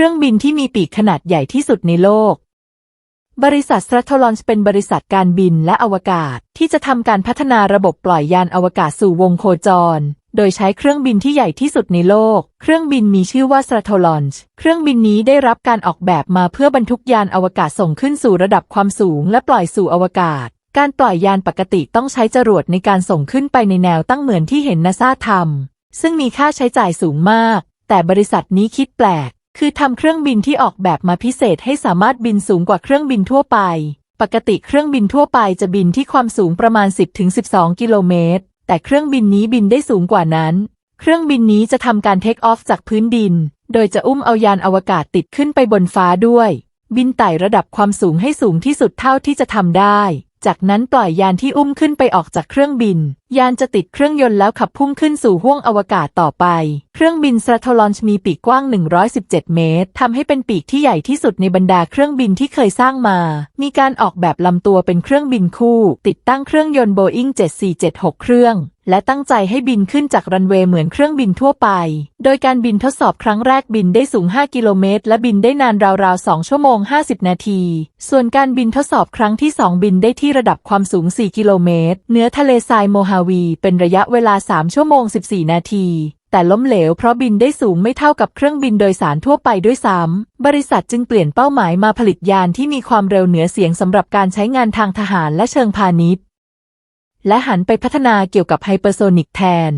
ครื่องบินที่มีปีกขนาดใหญ่ที่สุดในโลก บริษัท s t r a t o l a u n c h เป็นบริษัทการบินและอวกาศที่จะทำการพัฒนาระบบปล่อยยานอวกาศสู่วงโคจร โดยใช้เครื่องบินที่ใหญ่ที่สุดในโลก เครื่องบินมีชื่อว่า s t r a t o l a u n c h เครื่องบินนี้ได้รับการออกแบบมาเพื่อบรรทุกยานอวกาศส่งขึ้นสู่ระดับความสูง และปล่อยสู่อวกาศการปล่อยยานปกติต้องใช้จรวดในการส่งขึ้นไปในแนวตั้งเหมือนที่เห็นนาซาทำซึ่งมีค่าใช้จ่ายสูงมาก แต่บริษัทนี้คิดแปลก คือทำเครื่องบินที่ออกแบบมาพิเศษให้สามารถบินสูงกว่าเครื่องบินทั่วไป ปกติเครื่องบินทั่วไปจะบินที่ความสูงประมาณ 10-12 กิโลเมตร แต่เครื่องบินนี้บินได้สูงกว่านั้น เครื่องบินนี้จะทำการเทคออฟจากพื้นดิน โดยจะอุ้มเอายานอวกาศติดขึ้นไปบนฟ้าด้วย บินไต่ระดับความสูงให้สูงที่สุดเท่าที่จะทำได้ จากนั้นปล่อยยานที่อุ้มขึ้นไปออกจากเครื่องบิน ยานจะติดเครื่องยนต์แล้วขับพุ่งขึ้นสู่ห้วงอวกาศต่อไป เครื่องบิน s t r a t o l a u n c h มีปีกกว้าง 117 เมตรทำให้เป็นปีกที่ใหญ่ที่สุดในบรรดาเครื่องบินที่เคยสร้างมา มีการออกแบบลำตัวเป็นเครื่องบินคู่ ติดตั้งเครื่องยนต์โบอิง7476 เครื่อง และตั้งใจให้บินขึ้นจากรันเวย์เหมือนเครื่องบินทั่วไป โดยการบินทดสอบครั้งแรกบินได้สูง 5 กิโลเมตร และบินได้นานราวๆ 2 ชั่วโมง 50 นาที ส่วนการบินทดสอบครั้งที่ 2 บินได้ที่ระดับความสูง 4 กิโลเมตรเหนือทะเลทรายโมฮาวี เป็นระยะเวลา 3 ชั่วโมง 14 นาทีแต่ล้มเหลวเพราะบินได้สูงไม่เท่ากับเครื่องบินโดยสารทั่วไปด้วยซ้ำ บริษัทจึงเปลี่ยนเป้าหมายมาผลิตยานที่มีความเร็วเหนือเสียงสำหรับการใช้งานทางทหารและเชิงพาณิชย์ และหันไปพัฒนาเกี่ยวกับไฮเปอร์โซนิกแทน